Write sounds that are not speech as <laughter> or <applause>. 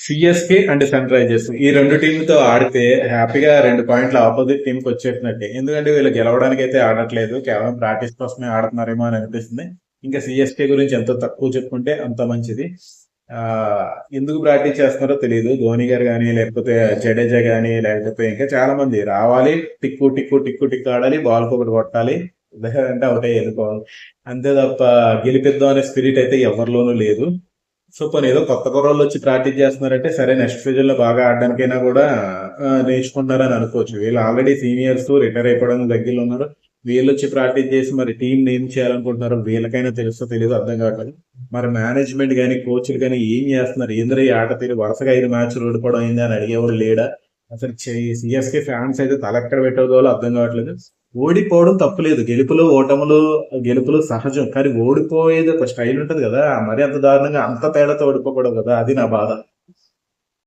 CSK and sun Risers ఈ రెండు టీంలతో ఆడితే హ్యాపీగా రెండు పాయింట్లు ఆపోజిట్ టీంకి వచ్చేసినట్టే. ఎందుకంటే వీళ్ళు గెలవడానికి అయితే ఆడట్లేదు. కేవలం ప్రాక్టీస్ కోసమే ఆడుతున్నారేమో అని అనిపిస్తుంది. ఇంకా సిఎస్కే గురించి ఎంత తక్కువ చెప్పుకుంటే అంత మంచిది. ఆ ఎందుకు ప్రాక్టీస్ చేస్తున్నారో తెలియదు ధోని గారు కానీ లేకపోతే జడేజా కానీ లేకపోతే ఇంకా చాలా మంది రావాలి. టిక్కు టిక్కు టిక్కు టిక్కు ఆడాలి. బాల్ ఒకటి కొట్టాలి. <laughs> అంటే ఒకటే వెళ్ళిపోవాలి అంతే తప్ప గెలిపిద్దాం అనే స్పిరిట్ అయితే ఎవరిలోనూ లేదు. సో పోనీ ఏదో కొత్త కుర్రోళ్ళు వచ్చి ప్రాక్టీస్ చేస్తున్నారంటే సరే నెక్స్ట్ సీజన్లో బాగా ఆడడానికైనా కూడా నేర్చుకుంటారని అనుకోవచ్చు. వీళ్ళు ఆల్రెడీ సీనియర్స్ రిటైర్ అయిపోవడానికి దగ్గరలో ఉన్నారు. వీళ్ళు వచ్చి ప్రాక్టీస్ చేసి మరి టీం ఏం చేయాలనుకుంటున్నారు వీళ్ళకైనా తెలుసో తెలియదు అర్థం కావట్లేదు. మరి మేనేజ్మెంట్ కానీ కోచ్లు కానీ ఏం చేస్తున్నారు? ఏంద్ర ఈ ఆట తీరు? వరుసగా ఐదు మ్యాచ్లు ఓడిపోవడం అయింది అని అడిగేవాడు లేడా? అసలు సిఎస్కే ఫ్యాన్స్ అయితే తలెక్కడ పెట్టేదో అర్థం కావట్లేదు. ఓడిపోవడం తప్పులేదు గెలుపులు ఓటములు గెలుపులు సహజం. కానీ ఓడిపోయేది ఒక స్టైల్ ఉంటుంది కదా. మరి అంత దారుణంగా అంత తేడాతో ఓడిపోకూడదు కదా. అది నా బాధ.